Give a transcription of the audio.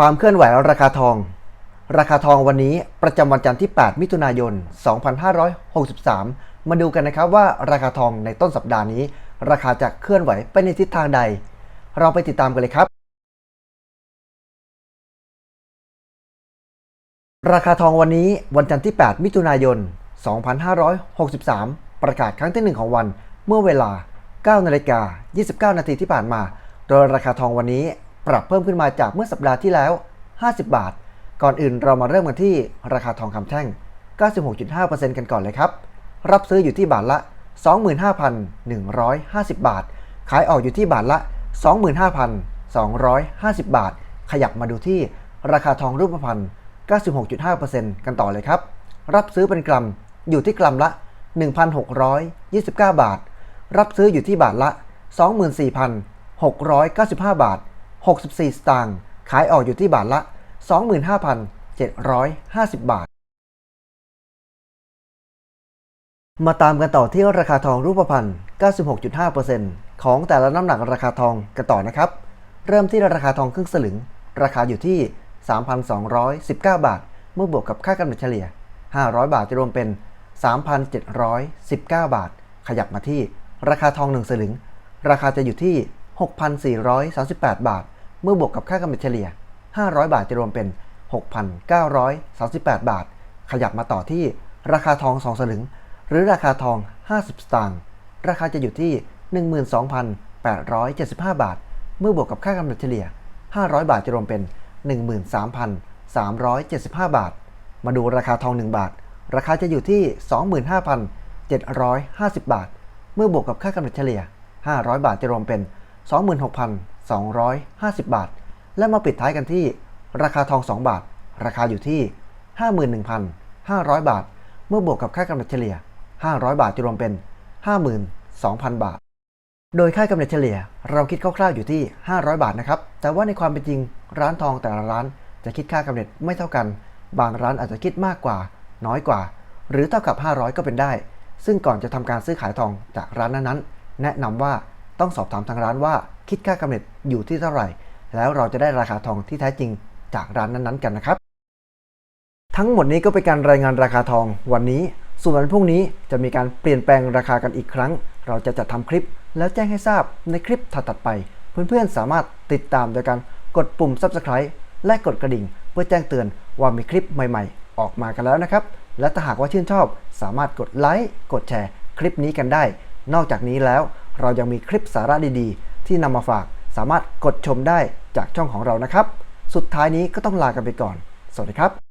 ความเคลื่อนไหวราคาทอง ราคาทองวันนี้ประจำวันจันทร์ที่ 8 มิถุนายน 2563 มาดูกันนะครับว่าราคาทองในต้นสัปดาห์นี้ ราคาจะเคลื่อนไหวไปในทิศทางใด เราไปติดตามกันเลยครับ ราคาทองวันนี้วันจันทร์ที่ 8 มิถุนายน 2563 ประกาศครั้งที่ 1 ของวัน เมื่อเวลา 9 นาฬิกา 29 นาทีที่ผ่านมา โดยราคาทองวันนี้ ปรับเพิ่มขึ้นมาจากเมื่อสัปดาห์ที่แล้ว 50 บาท ก่อนอื่นเรามาเริ่มกันที่ราคาทองคำแท่ง 96.5%กันก่อนเลยครับ รับซื้ออยู่ที่บาทละ 25,150 บาท ขายออกอยู่ที่บาทละ 25,250 บาท ขยับมาดูที่ราคาทองรูปพรรณ 96.5%กันต่อเลยครับ รับซื้อเป็นกรัมอยู่ที่กรัมละ 1,629 บาท รับซื้ออยู่ที่บาทละ 24,695 บาท 64 สตางค์ ขายออกอยู่ที่บาทละ 25,750 บาท มาตามกันต่อที่ราคาทองรูปพรรณ 96.5%ของแต่ละน้ำหนักราคาทองกันต่อนะครับ เริ่มที่ราคาทองครึ่งสลึง ราคาอยู่ที่ 3,219 บาท เมื่อบวกกับค่ากันเฉลี่ย 500 บาทจะรวมเป็น 3,719 บาท ขยับมาที่ราคาทอง 1 สลึง ราคาจะอยู่ที่ 6,438 บาท มื่อบวกกับค่ากันเฉลี่ย 500 บาทจะรวมเป็น 6,938 บาท ขยับมาต่อที่ราคาทอง 2 สลึง หรือราคาทอง 50 สตางค์ราคาจะอยู่ที่ 12,875 บาท เมื่อบวกกับค่ากำเนิดเฉลี่ย 500 บาทจะรวมเป็น 13,375 บาท มาดูราคาทอง 1 บาท ราคาจะอยู่ที่ 25,750 บาท เมื่อบวกกับค่ากำเนิดเฉลี่ย 500 บาทจะรวมเป็น 26,000 250 บาท และมาปิดท้ายกันที่ ราคาทอง 2 บาท ราคาอยู่ที่ 51,500 บาท เมื่อบวกกับค่ากำเนิดเฉลี่ย 500 บาทจะรวมเป็น 52,000 บาท โดยค่ากำเนิดเฉลี่ย เราคิดคร่าวๆอยู่ที่ 500 บาทนะครับ แต่ว่าในความเป็นจริงร้านทองแต่ละร้านจะคิดค่ากำเนิดไม่เท่ากัน บางร้านอาจจะคิดมากกว่า น้อยกว่า หรือเท่ากับ 500 ก็เป็นได้ ซึ่งก่อนจะทำการซื้อขายทองจากร้านนั้นๆ แนะนำว่าต้องสอบถามทางร้านว่า คิดค่ากำเนิดอยู่ที่เท่าไหร่ แล้วเราจะได้ราคาทองที่แท้จริงจากร้านนั้นๆกันนะครับ ทั้งหมดนี้ก็เป็นการรายงานราคาทองวันนี้ ส่วนวันพรุ่งนี้จะมีการเปลี่ยนแปลงราคากันอีกครั้ง เราจะจัดทำคลิป แล้วแจ้งให้ทราบในคลิปถัดๆไป เพื่อนๆสามารถติดตามโดยการกดปุ่ม subscribe และกดกระดิ่ง เพื่อแจ้งเตือนว่ามีคลิปใหม่ๆ ออกมากันแล้วนะครับ และถ้าหากว่าชื่นชอบ สามารถกดไลค์กดแชร์ คลิปนี้กันได้ นอกจากนี้แล้วเรายังมีคลิปสาระดีๆ ที่นำมาฝากสามารถกดชมได้จากช่องของเรานะครับ สุดท้ายนี้ก็ต้องลากันไปก่อน สวัสดีครับ